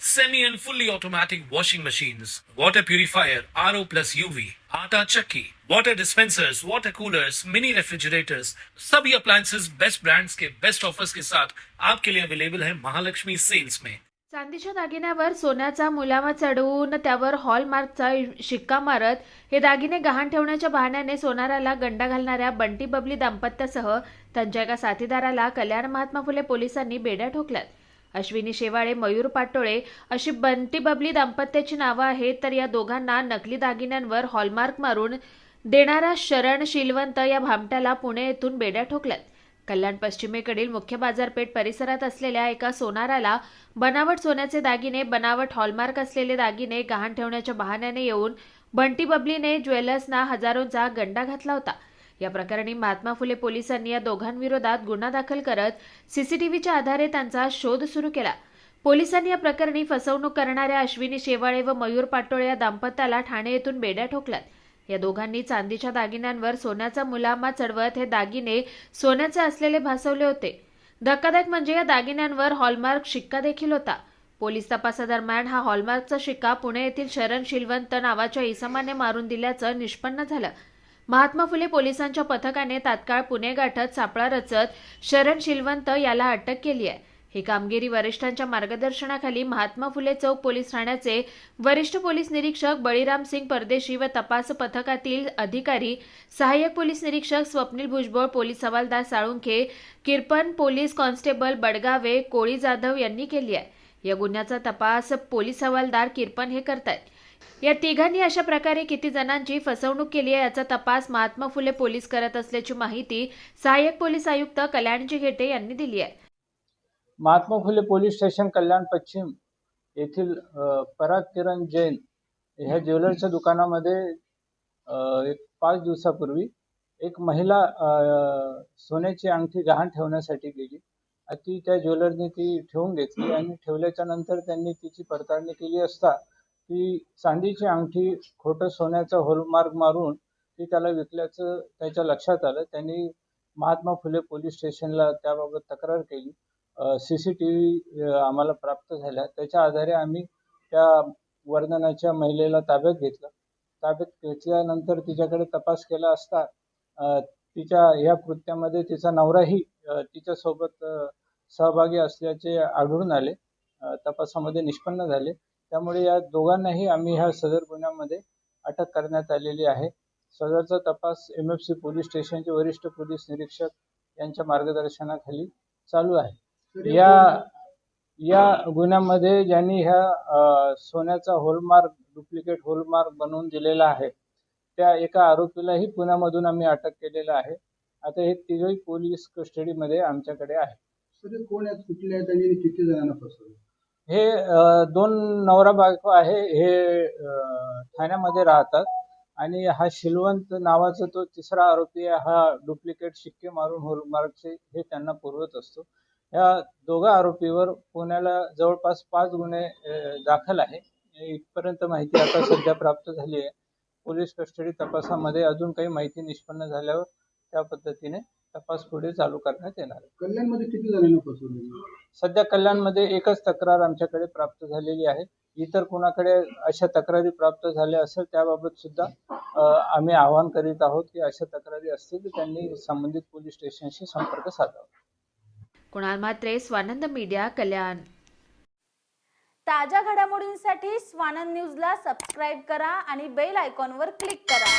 semi and fully automatic washing machines, water purifier, RO plus UV, आटा चक्की, water dispensers, water coolers, mini refrigerators, सभी appliances. Best brands के best offers के साथ आपके लिए अवेलेबल है महालक्ष्मी सेल्स में चांदीच्या दागिन्यावर सोन्याचा मुलामा चढवून त्यावर हॉलमार्कचा शिक्का मारत हे दागिने गहाण ठेवण्याच्या बहाण्याने सोनाराला गंडा घालणाऱ्या बंटी बबली दाम्पत्यासह त्यांच्या एका साथीदाराला कल्याण महात्मा फुले पोलिसांनी बेड्या ठोकल्यात. अश्विनी शेवाळे मयूर पाटोळे अशी बंटी बबली दाम्पत्याची नावं आहेत. तर या दोघांना नकली दागिन्यांवर हॉलमार्क मारून देणारा शरण शिलवंत या भामट्याला पुणे येथून बेड्या ठोकल्यात. कल्याण पश्चिमेकडील मुख्य बाजारपेठ परिसरात असलेल्या एका सोनाराला बनावट सोन्याचे दागिने बनावट हॉलमार्क असलेले दागिने गहाण ठेवण्याच्या बहाण्याने येऊन बंटी बबलीने ज्वेलर्सना हजारोंचा गंडा घातला होता. या प्रकरणी महात्मा फुले पोलिसांनी या दोघांविरोधात गुन्हा दाखल करत सीसीटीव्हीच्या आधारे त्यांचा शोध सुरू केला. पोलिसांनी या प्रकरणी फसवणूक करणाऱ्या अश्विनी शेवाळे व मयूर पाटोळे या दाम्पत्याला ठाणे येथून बेड्या ठोकल्यात. या दोघांनी चांदीच्या दागिन्यांवर सोन्याचा मुलामा चढवत हे दागिने सोन्याचे असलेले भासवले होते. धक्कादायक म्हणजे या दागिन्यांवर हॉलमार्क शिक्का देखील होता. पोलीस तपासादरम्यान हा हॉलमार्कचा शिक्का पुणे येथील शरण शिलवंत नावाच्या इसमाने मारून दिल्याचं निष्पन्न झालं. महात्मा फुले पोलिसांच्या पथकाने तात्काळ पुणे गाठत सापळा रचत शरण शिलवंत याला अटक केली आहे. ही कामगिरी वरिष्ठांच्या मार्गदर्शनाखाली महात्मा फुले चौक पोलीस ठाण्याचे वरिष्ठ पोलीस निरीक्षक बळीराम सिंग परदेशी व तपास पथकातील अधिकारी सहाय्यक पोलीस निरीक्षक स्वप्नील भुजबळ पोलीस हवालदार साळुंखे किरपण पोलीस कॉन्स्टेबल बडगावे कोळी जाधव यांनी केली आहे. या गुन्ह्याचा तपास पोलीस हवालदार किरपण हे करतायत. या तिघांनी अशा प्रकारे किती जणांची फसवणूक केली आहे याचा तपास महात्मा फुले पोलीस करत असल्याची माहिती सहाय्यक पोलीस आयुक्त कल्याणजी घेटे यांनी दिली आहे. महात्मा फुले पोलीस स्टेशन कल्याण पश्चिम येथील पराग किरण जैन ह्या ज्वेलरच्या दुकानामध्ये एक पाच दिवसापूर्वी एक महिला सोन्याची अंगठी गहाण ठेवण्यासाठी गेली. ती त्या ज्वेलरने ती ठेवून घेतली आणि ठेवल्याच्या नंतर त्यांनी तिची पडताळणी केली असता ती चांदीची अंगठी खोटं सोन्याचा होलमार्क मारून ती त्याला विकल्याचं त्याच्या लक्षात आलं. त्यांनी महात्मा फुले पोलीस स्टेशनला त्याबाबत तक्रार केली. सी सी टी व्ही आम्हाला प्राप्त झाल्या. त्याच्या आधारे आम्ही त्या वर्णनाच्या महिलेला ताब्यात घेतलं. ताब्यात घेतल्यानंतर तिच्याकडे तपास केला असता तिच्या ह्या कृत्यामध्ये तिचा नवराही तिच्यासोबत सहभागी असल्याचे आढळून आले. तपासामध्ये निष्पन्न झाले. त्यामुळे या दोघांनाही आम्ही ह्या सदर गुन्ह्यामध्ये अटक करण्यात आलेली आहे. सदरचा तपास एम एफ सी पोलीस स्टेशनचे वरिष्ठ पोलीस निरीक्षक यांच्या मार्गदर्शनाखाली चालू आहे. या या गुन्ह्यामध्ये ज्यांनी ह्या सोन्याचा होलमार्क डुप्लिकेट होलमार्क बनवून दिलेला आहे त्या एका आरोपीलाही पुण्यामधून आम्ही अटक केलेलं आहे. आता हे तिघही पोलीस कस्टडीमध्ये आमच्याकडे आहे. कोण आहेत? कुठले आहेत? आणि किती जणांना फसवलं? हे दोन नवरा बायको आहे हे ठाण्यामध्ये राहतात. आणि हा शिलवंत नावाचा तो तिसरा आरोपी आहे. हा डुप्लिकेट शिक्के मारून होलमार्कचे हे त्यांना पुरवत असतो. या दोघा आरोपीवर पुण्याला जवळपास पाच गुन्हे दाखल आहे. इथपर्यंत माहिती आता सध्या प्राप्त झाली आहे. पोलीस कस्टडी तपासामध्ये अजून काही माहिती निष्पन्न झाल्यावर त्या पद्धतीने तपास पुढे चालू करण्यात येणार आहे. कल्याणमध्ये किती जणांना फसवले? सध्या कल्याणमध्ये एकच तक्रार आमच्याकडे प्राप्त झालेली आहे. इतर कोणाकडे अशा तक्रारी प्राप्त झाल्या असेल त्याबाबत सुद्धा आम्ही आवाहन करीत आहोत की अशा तक्रारी असतील तर त्यांनी संबंधित पोलीस स्टेशनशी संपर्क साधावा. कुणाल म्हात्रे स्वानंद मीडिया कल्याण. ताज्या घडामोडींसाठी स्वानंद न्यूजला सबस्क्राईब करा आणि बेल आयकॉनवर क्लिक करा.